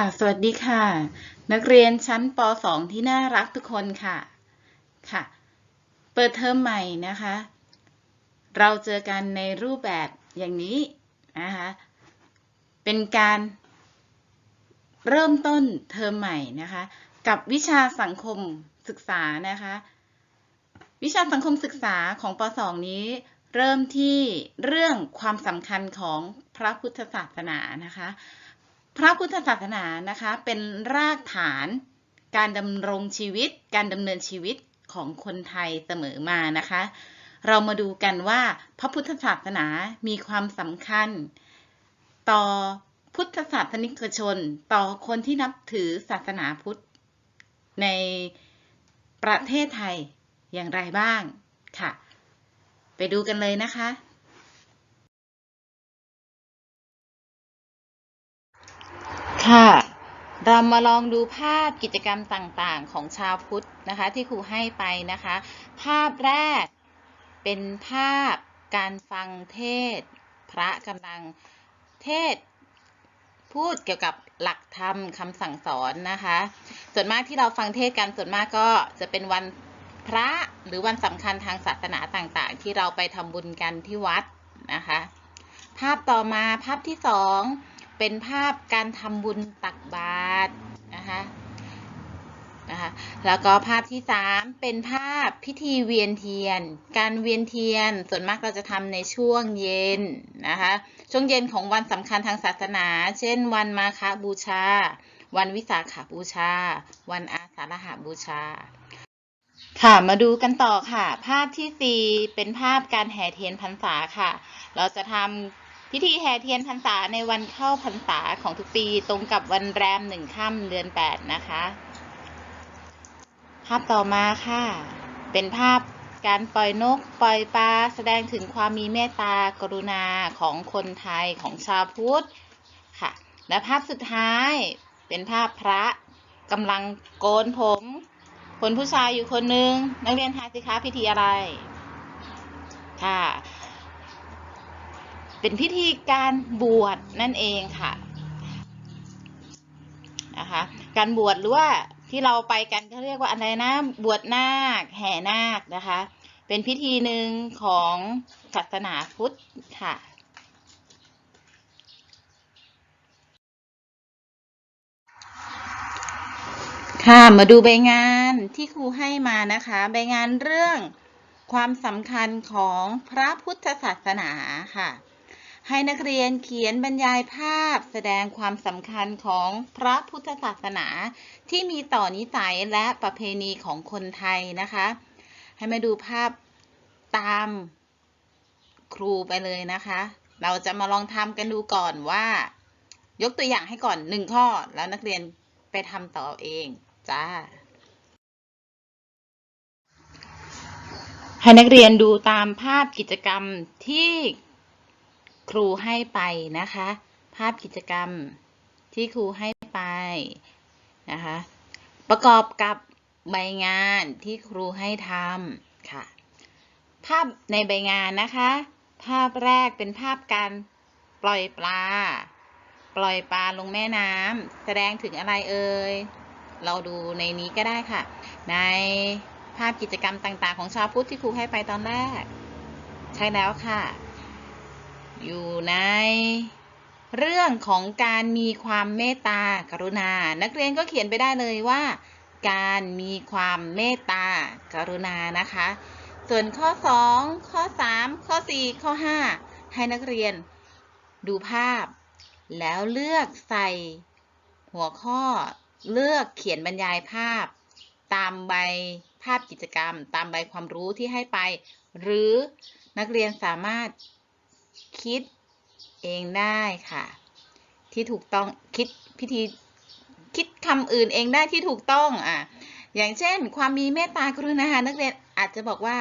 ค่ะ สวัสดีค่ะ นักเรียนชั้นป .2 ที่น่ารักทุกคนค่ะ ค่ะ เปิดเทอมใหม่นะคะ เราเจอกันในรูปแบบอย่างนี้นะคะ เป็นการเริ่มต้นเทอมใหม่นะคะ กับวิชาสังคมศึกษานะคะ วิชาสังคมศึกษาของป .2 นี้ เริ่มที่เรื่องความสำคัญของพระพุทธศาสนานะคะ พระพุทธศาสนานะคะเป็นรากฐานการดำรงชีวิต การดำเนินชีวิตของคนไทยเสมอมานะคะ เรามาดูกันว่าพระพุทธศาสนามีความสำคัญ ต่อพุทธศาสนิกชน ต่อคนที่นับถือศาสนาพุทธ ในประเทศไทยอย่างไรบ้างค่ะ ไปดูกันเลยนะคะ ค่ะ เรามาลองดูภาพกิจกรรมต่างๆ ของชาวพุทธนะคะ ที่ครูให้ไปนะคะ ภาพแรกเป็นภาพการฟังเทศ พระกำลังเทศ พูดเกี่ยวกับหลักธรรมคำสั่งสอนนะคะ ส่วนมากที่เราฟังเทศกันส่วนมากก็จะเป็นวันพระหรือวันสำคัญทางศาสนาต่างๆ ที่เราไปทำบุญกันที่วัดนะคะ ภาพต่อมาภาพที่สอง เป็นภาพการทำบุญตักบาตรนะคะนะคะแล้วก็ภาพที่สามเป็นภาพพิธีเวียนเทียน การเวียนเทียนส่วนมากเราจะทำในช่วงเย็นนะคะช่วงเย็นของวันสำคัญทางศาสนา เช่น วันมาฆบูชา วันวิสาขบูชา วันอาสาฬหบูชา ค่ะมาดูกันต่อค่ะ ภาพที่ 4 เป็นภาพการแห่เทียนพรรษาค่ะ เราจะทำ พิธีแห่เทียนพรรษาในวันเข้าพรรษาของทุกปีตรงกับวันแรมหนึ่งค่ำเดือน8นะคะ ภาพต่อมาค่ะ เป็นภาพการปล่อยนกปล่อยปลาแสดงถึงความมีเมตตากรุณาของคนไทยของชาวพุทธค่ะ และภาพสุดท้ายเป็นภาพพระกำลังโกนผมคนผู้ชายอยู่คนหนึ่งนักเรียนทายสิคะพิธีอะไร ค่ะ เป็นพิธีการบวชนั่นเองค่ะนะคะการบวชหรือว่าที่เราไปกันเขาเรียกว่าอะไรนะบวชนาคแห่นาคนะคะ เป็นพิธีหนึ่งของศาสนาพุทธค่ะค่ะมาดูใบงานที่ครูให้มานะคะใบงานเรื่องความสำคัญของพระพุทธศาสนาค่ะ ให้นักเรียนเขียนบรรยายภาพแสดงความสำคัญของพระพุทธศาสนา ที่มีต่อนิสัยและประเพณีของคนไทยนะคะ ให้มาดูภาพตามครูไปเลยนะคะ เราจะมาลองทำกันดูก่อนว่า ยกตัวอย่างให้ก่อนหนึ่งข้อ แล้วนักเรียนไปทำต่อเองจ้าให้นักเรียนดูตามภาพกิจกรรมที่ ครูให้ไปนะคะ ภาพกิจกรรมที่ครูให้ไปนะคะ ประกอบกับใบงานที่ครูให้ทำค่ะ ภาพในใบงานนะคะ ภาพแรกเป็นภาพการปล่อยปลา ปล่อยปลาลงแม่น้ำแสดงถึงอะไรเอ่ย เราดูในนี้ก็ได้ค่ะ ในภาพกิจกรรมต่างๆ ของชาวพุทธที่ครูให้ไปตอนแรก ใช่แล้วค่ะ อยู่ในเรื่องของการมีความเมตตากรุณา นักเรียนก็เขียนไปได้เลยว่า การมีความเมตตากรุณานะคะ ส่วนข้อ 2 ข้อ 3 ข้อ 4 ข้อ 5 ให้นักเรียนดูภาพ แล้วเลือกใส่หัวข้อเลือกเขียนบรรยายภาพ ตามใบภาพกิจกรรม ตามใบความรู้ที่ให้ไป หรือนักเรียนสามารถ คิดเองได้ค่ะ ที่ถูกต้องคิดพิธีคิดคำอื่นเองได้ที่ถูกต้องอะอย่างเช่น ความมีเมตตากรุณานักเรียนอาจจะบอกว่า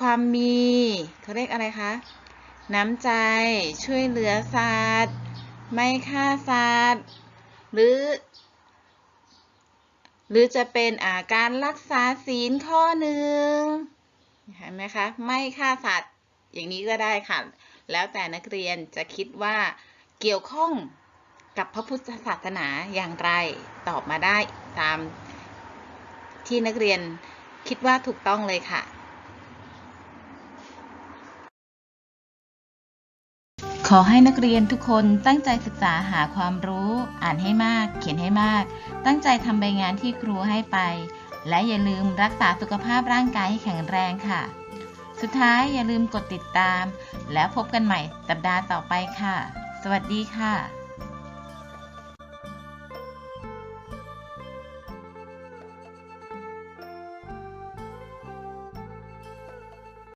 ความมีเขาเรียกอะไรคะน้ำใจช่วยเหลือสัตว์ไม่ฆ่าสัตว์หรือ หรือจะเป็นอาการรักษาศีลข้อหนึ่งเห็นไหมคะ ไม่ฆ่าสัตว์ อย่างนี้ก็ได้ค่ะ แล้วแต่นักเรียนจะคิดว่าเกี่ยวข้องกับพระพุทธศาสนาอย่างไรตอบมาได้ตามที่นักเรียนคิดว่าถูกต้องเลยค่ะ ขอให้นักเรียนทุกคนตั้งใจศึกษาหาความรู้ อ่านให้มาก เขียนให้มาก ตั้งใจทำใบงานที่ครูให้ไป และอย่าลืมรักษาสุขภาพร่างกายให้แข็งแรงค่ะ สุดท้ายอย่าลืมกดติดตาม แล้วพบกันใหม่สัปดาห์ต่อไปค่ะ สวัสดีค่ะ